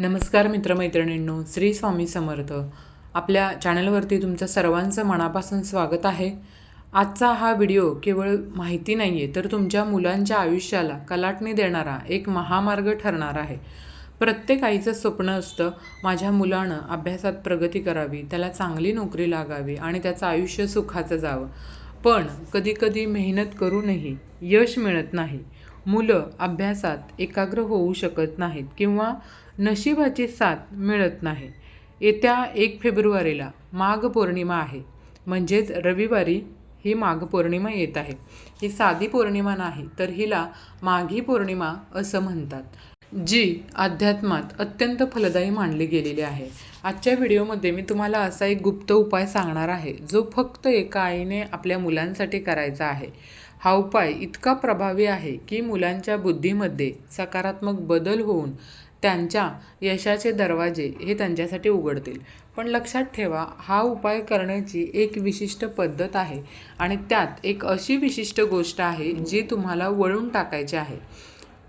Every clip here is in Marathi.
नमस्कार मित्रमैत्रिणींनो श्री स्वामी समर्थ. आपल्या चॅनलवरती तुमचं सर्वांचं मनापासून स्वागत आहे. आजचा हा व्हिडिओ केवळ माहिती नाही आहे तर तुमच्या मुलांच्या आयुष्याला कलाटणी देणारा एक महामार्ग ठरणार आहे. प्रत्येक आईचं स्वप्न असतं माझ्या मुलानं अभ्यासात प्रगती करावी त्याला चांगली नोकरी लागावी आणि त्याचं आयुष्य सुखाचं जावं. पण कधीकधी मेहनत करूनही यश मिळत नाही. मुलं अभ्यासात एकाग्र होऊ शकत नाहीत किंवा नशिबाची साथ मिळत नाही. येत्या एक फेब्रुवारीला माघ पौर्णिमा आहे. म्हणजेच रविवारी ही माघ पौर्णिमा येत आहे. ही साधी पौर्णिमा नाही तर हिला माघी पौर्णिमा असं म्हणतात जी अध्यात्मात अत्यंत फलदायी मानली गेलेली आहे. आजच्या व्हिडिओमध्ये मी तुम्हाला असा एक गुप्त उपाय सांगणार आहे जो फक्त एका आईने आपल्या मुलांसाठी करायचा आहे. हा उपाय इतका प्रभावी आहे की मुलांच्या बुद्धीमध्ये सकारात्मक बदल होऊन त्यांच्या यशाचे दरवाजे हे त्यांच्यासाठी उघडतील. पण लक्षात ठेवा हा उपाय करण्याची एक विशिष्ट पद्धत आहे आणि त्यात एक अशी विशिष्ट गोष्ट आहे जी तुम्हाला वळून टाकायची आहे.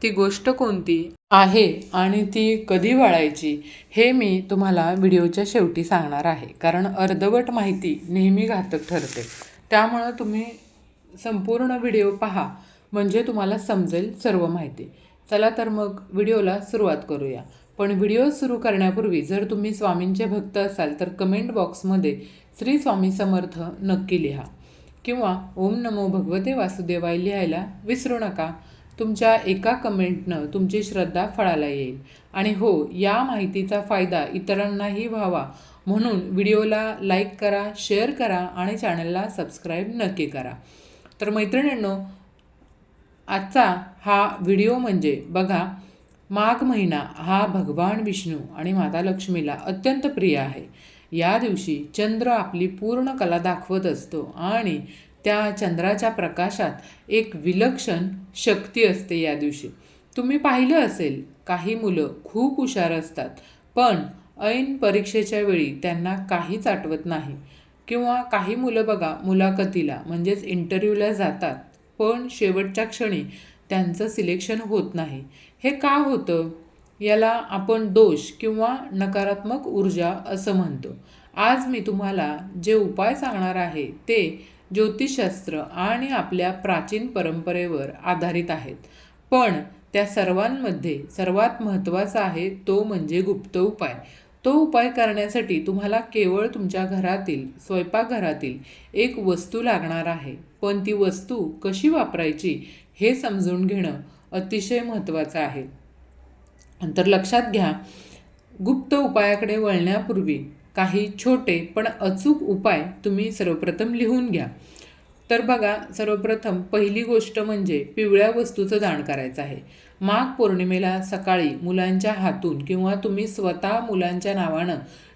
ती गोष्ट कोणती? आहे आणि ती कधी वळायची हे मी तुम्हाला व्हिडिओच्या शेवटी सांगणार आहे. कारण अर्धवट माहिती नेहमी घातक ठरते. त्यामुळं तुम्ही संपूर्ण व्हिडिओ पहा म्हणजे तुम्हाला समजेल सर्व माहिती. चला तर मग व्हिडिओला सुरुवात करूया. पण व्हिडिओ सुरू करण्यापूर्वी जर तुम्ही स्वामींचे भक्त असाल तर कमेंट बॉक्समध्ये श्री स्वामी समर्थ नक्की लिहा. किंवा ओम नमो भगवते वासुदेवाय लिहायला विसरू नका. तुमच्या एका कमेंटनं तुमची श्रद्धा फळाला येईल. आणि हो या माहितीचा फायदा इतरांनाही व्हावा. म्हणून व्हिडिओला लाईक करा शेअर करा आणि चॅनलला सबस्क्राईब नक्की करा. तर मैत्रिणींनो आजचा हा व्हिडिओ म्हणजे बघा माघ महिना हा भगवान विष्णू आणि माता लक्ष्मीला अत्यंत प्रिय आहे. या दिवशी चंद्र आपली पूर्ण कला दाखवत असतो आणि त्या चंद्राच्या प्रकाशात एक विलक्षण शक्ती असते या दिवशी. तुम्ही पाहिलं असेल काही मुलं खूप हुशार असतात पण ऐन परीक्षेच्या वेळी त्यांना काहीच आठवत नाही. किंवा काही मुलं बघा मुलाखतीला म्हणजेच इंटरव्ह्यूला जातात. पण शेवटच्या क्षणी त्यांचं सिलेक्शन होत नाही. हे का होतं? याला आपण दोष किंवा नकारात्मक ऊर्जा असं म्हणतो. आज मी तुम्हाला जे उपाय सांगणार आहे ते ज्योतिषशास्त्र आणि आपल्या प्राचीन परंपरेवर आधारित आहेत. पण त्या सर्वांमध्ये सर्वात महत्त्वाचा आहे तो म्हणजे गुप्त उपाय. तो उपाय करण्यासाठी तुम्हाला केवळ तुमच्या घरातील स्वयंपाकघरातील एक वस्तू लागणार आहे. पण ती वस्तू कशी वापरायची हे समजून घेणं अतिशय महत्त्वाचं आहे. तर लक्षात घ्या गुप्त उपायाकडे वळण्यापूर्वी काही छोटे पण अचूक उपाय तुम्ही सर्वप्रथम लिहून घ्या. तर बघा सर्वप्रथम पहिली गोष्ट म्हणजे पिवळ्या वस्तूचं दान करायचं आहे. माघ पौर्णिमेला सकाळी मुलांच्या हातून किंवा तुम्ही स्वतः मुलांच्या नावानं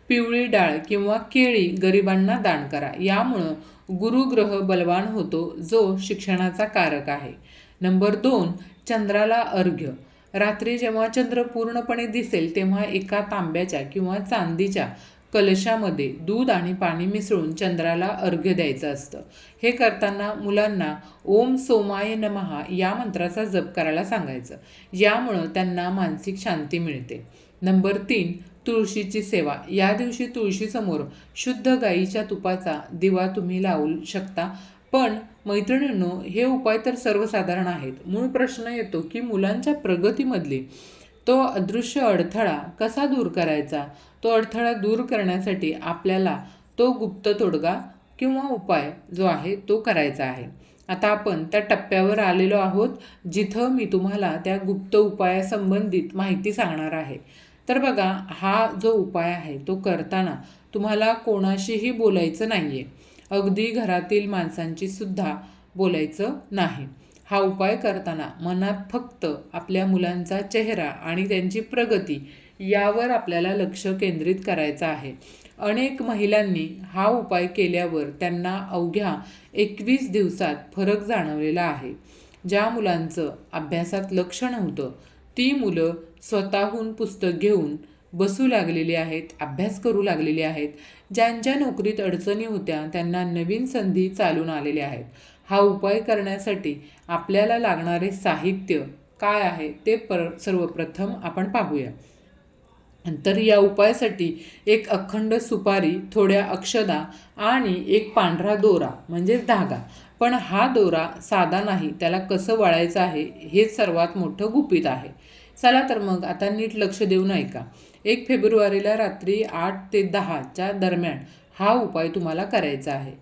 पिवळी डाळ किंवा केळी गरिबांना दान करा. यामुळं गुरुग्रह बलवान होतो जो शिक्षणाचा कारक आहे. नंबर दोन चंद्राला अर्घ्य. रात्री जेव्हा चंद्र पूर्णपणे दिसेल तेव्हा एका तांब्याच्या किंवा चांदीच्या कलशामध्ये दूध आणि पाणी मिसळून चंद्राला अर्घ्य द्यायचं असतं. हे करताना मुलांना ओम सोमाय नमहा या मंत्राचा जप करायला सांगायचं. यामुळं त्यांना मानसिक शांती मिळते. नंबर तीन तुळशीची सेवा. या दिवशी तुळशीसमोर शुद्ध गाईच्या तुपाचा दिवा तुम्ही लावू शकता. पण मैत्रिणींनो हे उपाय तर सर्वसाधारण आहेत. मूळ प्रश्न येतो की मुलांच्या प्रगतीमधली तो अदृश्य अडथळा कसा दूर करायचा? तो अडथळा दूर करण्यासाठी आपल्याला तो गुप्त तोडगा किंवा उपाय जो आहे तो करायचा आहे. आता आपण त्या टप्प्यावर आलेलो आहोत जिथं मी तुम्हाला त्या गुप्त उपायासंबंधित माहिती सांगणार आहे. तर बघा हा जो उपाय आहे तो करताना तुम्हाला कोणाशीही बोलायचं नाही आहे अगदी घरातील माणसांची सुद्धा बोलायचं नाही. हा उपाय करताना मनात फक्त आपल्या मुलांचा चेहरा आणि त्यांची प्रगती यावर आपल्याला लक्ष केंद्रित करायचं आहे. अनेक महिलांनी हा उपाय केल्यावर त्यांना अवघ्या एकवीस दिवसात फरक जाणवलेला आहे. ज्या मुलांचं अभ्यासात लक्ष नव्हतं ती मुलं स्वतःहून पुस्तक घेऊन बसू लागलेली आहेत अभ्यास करू लागलेली आहेत. ज्यांच्या नोकरीत अडचणी होत्या त्यांना नवीन संधी चालून आलेल्या आहेत. हा उपाय करण्यासाठी आपल्याला लागणारे साहित्य काय आहे ते पर सर्वप्रथम आपण पाहूया. तर या उपायासाठी एक अखंड सुपारी थोड्या अक्षदा आणि एक पांढरा दोरा म्हणजेच धागा. पण हा दोरा साधा नाही त्याला कसं वळायचं आहे हेच सर्वात मोठं गुपित आहे. चला तर मग आता नीट लक्ष देऊन ऐका. एक फेब्रुवारीला रात्री आठ ते दहाच्या दरम्यान हा उपाय तुम्हाला करायचा आहे.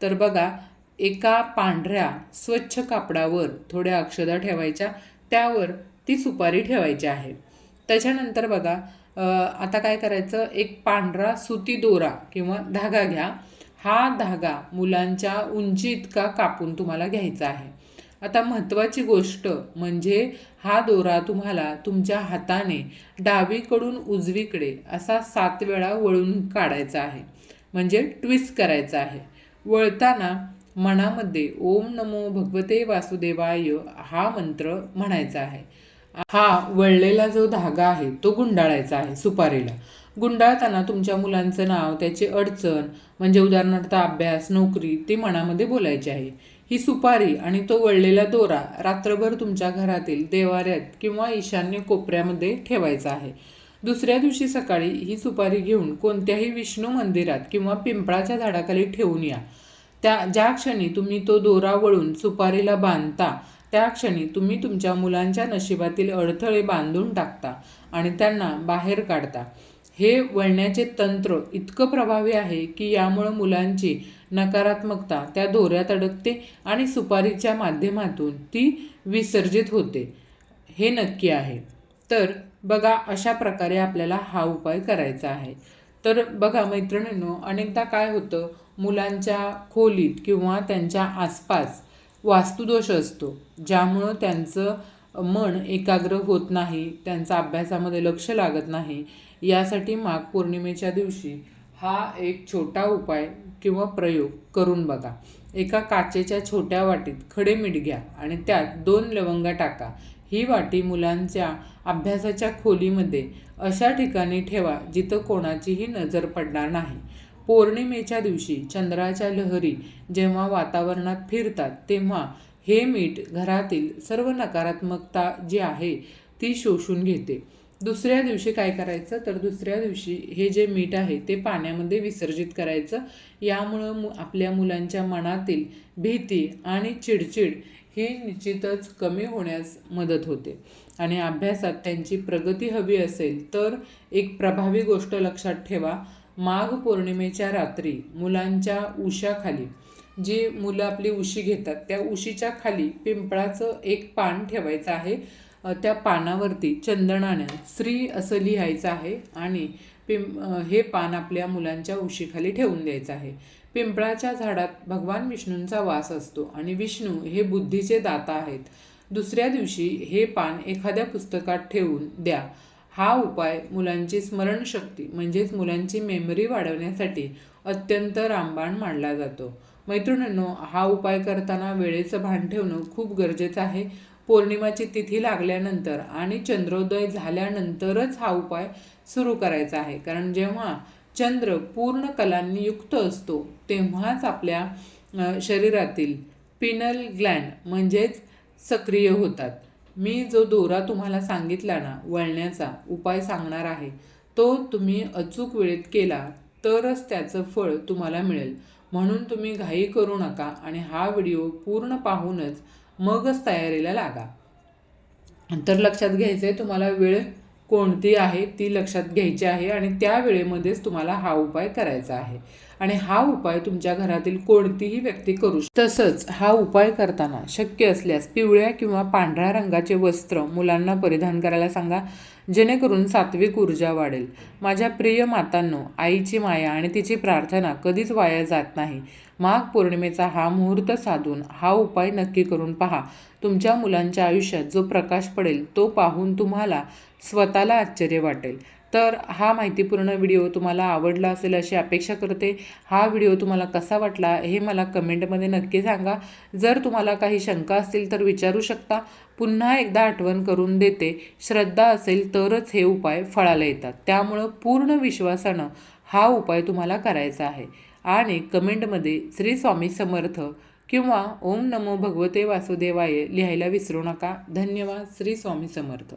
तर बघा एका पांढऱ्या स्वच्छ कापडावर थोड्या अक्षदा ठेवायच्या त्यावर ती सुपारी ठेवायची आहे. त्याच्यानंतर बघा आता काय करायचं? एक पांढरा सुती दोरा किंवा धागा घ्या. हा धागा मुलांच्या उंची इतका कापून तुम्हाला घ्यायचा आहे. आता महत्त्वाची गोष्ट म्हणजे हा दोरा तुम्हाला तुमच्या हाताने डावीकडून उजवीकडे असा सात वेळा वळून काढायचा आहे. म्हणजे ट्विस्ट करायचा आहे. वळताना मनामध्ये ओम नमो भगवते वासुदेवाय हा मंत्र म्हणायचा आहे. हा वळलेला जो धागा आहे तो गुंडाळायचा आहे सुपारीला. गुंडाळताना तुमच्या मुलांचं नाव त्याची अडचण म्हणजे उदाहरणार्थ अभ्यास नोकरी ते मनामध्ये बोलायचे आहे. ही सुपारी आणि तो वळलेला दोरा रात्रभर तुमच्या घरातील देवाऱ्यात किंवा ईशान्य कोपऱ्यामध्ये ठेवायचा आहे. दुसऱ्या दिवशी सकाळी ही सुपारी घेऊन कोणत्याही विष्णू मंदिरात किंवा पिंपळाच्या झाडाखाली ठेवून या. त्या ज्या क्षणी तुम्ही तो दोरा वळून सुपारीला बांधता त्या क्षणी तुम्ही तुमच्या मुलांच्या नशिबातील अडथळे बांधून टाकता आणि त्यांना बाहेर काढता. हे वळण्याचे तंत्र इतकं प्रभावी आहे की यामुळं मुलांची नकारात्मकता त्या दोऱ्यात अडकते आणि सुपारीच्या माध्यमातून ती विसर्जित होते. हे नक्की आहे. तर बघा अशा प्रकारे आपल्याला हा उपाय करायचा आहे. तर बघा मैत्रिणींनो अनेकदा काय होतं? मुलांच्या खोलीत किंवा त्यांच्या आसपास वास्तुदोष असतो ज्यामुळं त्यांचं मन एकाग्र होत नाही त्यांचा अभ्यासामध्ये लक्ष लागत नाही यासाठी माघ पौर्णिमेच्या दिवशी हा एक छोटा उपाय किंवा प्रयोग करून बघा. एका काचेच्या छोट्या वाटीत खडे मीठ घ्या आणि त्यात दोन लवंगा टाका. ही वाटी मुलांच्या अभ्यासाच्या खोलीमध्ये अशा ठिकाणी ठेवा जिथं कोणाचीही नजर पडणार नाही. पौर्णिमेच्या दिवशी चंद्राच्या लहरी जेव्हा वातावरणात फिरतात तेव्हा हे मीठ घरातील सर्व नकारात्मकता जी आहे ती शोषून घेते. दुसऱ्या दिवशी काय करायचं? तर दुसऱ्या दिवशी हे जे मीठ आहे ते पाण्यामध्ये विसर्जित करायचं. यामुळं मु आपल्या मुलांच्या मनातील भीती आणि चिडचिड ही निश्चितच कमी होण्यास मदत होते. आणि अभ्यासात त्यांची प्रगती हवी असेल तर एक प्रभावी गोष्ट लक्षात ठेवा. माघ पौर्णिमेच्या रात्री मुलांच्या उशाखाली जी मुलं आपली उशी घेतात त्या उशीच्या खाली पिंपळाचं एक पान ठेवायचं आहे. त्या पानावरती चंदनाने श्री असं लिहायचं आहे आणि पिं हे पान आपल्या मुलांच्या उशीखाली ठेवून द्यायचं आहे. पिंपळाच्या झाडात भगवान विष्णूंचा वास असतो आणि विष्णू हे बुद्धीचे दाता आहेत. दुसऱ्या दिवशी हे पान एखाद्या पुस्तकात ठेवून द्या. हा उपाय मुलांची स्मरणशक्ती म्हणजेच मुलांची मेमरी वाढवण्यासाठी अत्यंत रामबाण मानला जातो. मैत्रिणींनो हा उपाय करताना वेळेचं भान ठेवणं खूप गरजेचं आहे. पौर्णिमाची तिथी लागल्यानंतर आणि चंद्रोदय झाल्यानंतरच हा उपाय सुरू करायचा आहे. कारण जेव्हा चंद्र पूर्ण कलांनी युक्त असतो तेव्हाच आपल्या शरीरातील पिनल ग्लँड म्हणजेच सक्रिय होतात. मी जो दोरा तुम्हाला सांगितला ना वळण्याचा उपाय सांगणार आहे तो तुम्ही अचूक वेळेत केला तरच त्याचं फळ तुम्हाला मिळेल. म्हणून तुम्ही घाई करू नका आणि हा व्हिडिओ पूर्ण पाहूनच मगच तयारीला लागा. तर लक्षात घ्यायचं आहे तुम्हाला वेळ कोणती आहे ती लक्षात घ्यायची आहे आणि त्या वेळेमध्येच तुम्हाला हा उपाय करायचा आहे. आणि हा उपाय तुमच्या घरातील कोणतीही व्यक्ती करू तसंच हा उपाय करताना शक्य असल्यास पिवळ्या किंवा पांढऱ्या रंगाचे वस्त्र मुलांना परिधान करायला सांगा. जेणेकरून सात्विक ऊर्जा वाढेल. माझ्या प्रिय मातांनो आईची माया आणि तिची प्रार्थना कधीच वाया जात नाही. माघ पौर्णिमेचा हा मुहूर्त साधून हा उपाय नक्की करून पहा. तुमच्या मुलांच्या आयुष्यात जो प्रकाश पडेल तो पाहून तुम्हाला स्वतःला आश्चर्य वाटेल. तर हा माहितीपूर्ण व्हिडिओ तुम्हाला आवडला असेल अशी अपेक्षा करते. हा व्हिडिओ तुम्हाला कसा वाटला हे मला कमेंटमध्ये नक्की सांगा. जर तुम्हाला काही शंका असतील तर विचारू शकता. पुन्हा एकदा आठवण करून देते. श्रद्धा असेल तरच हे उपाय फळाला येतात. त्यामुळं पूर्ण विश्वासानं हा उपाय तुम्हाला करायचा आहे. आणि कमेंटमध्ये श्री स्वामी समर्थ किंवा ओम नमो भगवते वासुदेवाय लिहायला विसरू नका. धन्यवाद. श्री स्वामी समर्थ.